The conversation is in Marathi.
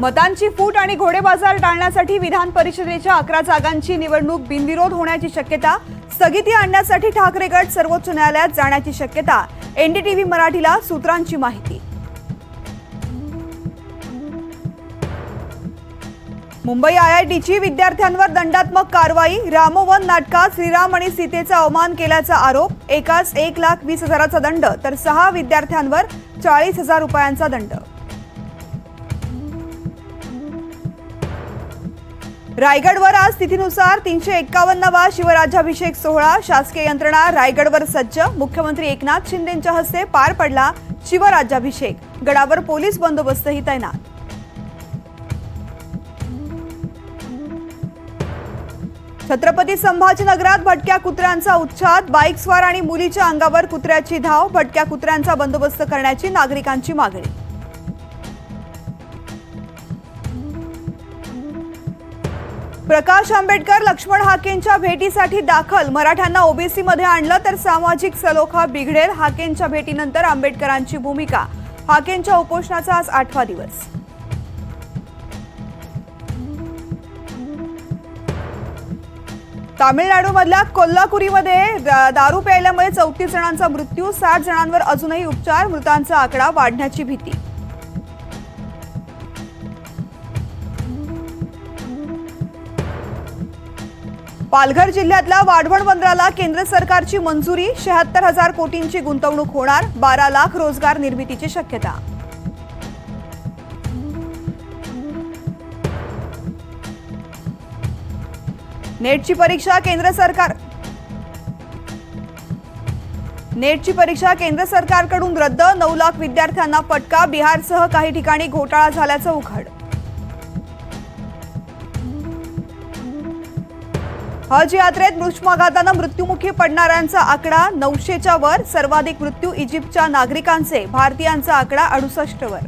मतांची फूट आणि घोडेबाजार टाळण्यासाठी विधान परिषदेच्या अकरा जागांची निवडणूक बिनविरोध होण्याची शक्यता स्थगिती आणण्यासाठी ठाकरे गट सर्वोच्च न्यायालयात जाण्याची शक्यता एनडीटीव्ही मराठीला सूत्रांची माहिती. मुंबई आयआयटीची विद्यार्थ्यांवर दंडात्मक कारवाई रामवन नाटकात श्रीराम आणि सीतेचा अवमान केल्याचा आरोप एकाच एक लाख वीस हजाराचा दंड तर सहा विद्यार्थ्यांवर चाळीस हजार रुपयांचा दंड. रायगडवर आज तिथीनुसार तीनशे एक्कावन्नवा शिवराज्याभिषेक सोहळा. शासकीय यंत्रणा रायगडवर सज्ज. मुख्यमंत्री एकनाथ शिंदेंच्या हस्ते पार पडला शिवराज्याभिषेक. गडावर पोलीस बंदोबस्तही तैनात. छत्रपती संभाजीनगरात भटक्या कुत्र्यांचा उच्छाद. बाईक स्वार आणि मुलीच्या अंगावर कुत्र्याची धाव. भटक्या कुत्र्यांचा बंदोबस्त करण्याची नागरिकांची मागणी. प्रकाश आंबेडकर लक्ष्मण हाकेंच्या भेटीसाठी दाखल. मराठ्यांना ओबीसीमध्ये आणलं तर सामाजिक सलोखा बिघडेल हाकेंच्या भेटीनंतर आंबेडकरांची भूमिका. हाकेंच्या उपोषणाचा आज आठवा दिवस. तामिळनाडूमधल्या कोल्हापुरीमध्ये दारू प्यायल्यामुळे चौतीस जणांचा मृत्यू साठ जणांवर अजूनही उपचार मृतांचा आकडा वाढण्याची भीती. पालघर जिल्ह्यातल्या वाढवण बंदराला केंद्र सरकारची मंजुरी शहात्तर हजार कोटींची गुंतवणूक होणार बारा लाख रोजगार निर्मितीची शक्यता. नेटची परीक्षा केंद्र सरकार नेटची परीक्षा केंद्र सरकारकडून रद्द नऊ लाख विद्यार्थ्यांना फटका बिहारसह काही ठिकाणी घोटाळा झाल्याचं उघड. हज यात्रेत वृक्षमाघातानं मृत्युमुखी पडणाऱ्यांचा आकडा नऊशेच्या वर सर्वाधिक मृत्यू इजिप्तच्या नागरिकांचे भारतीयांचा आकडा अडुसष्ट वर.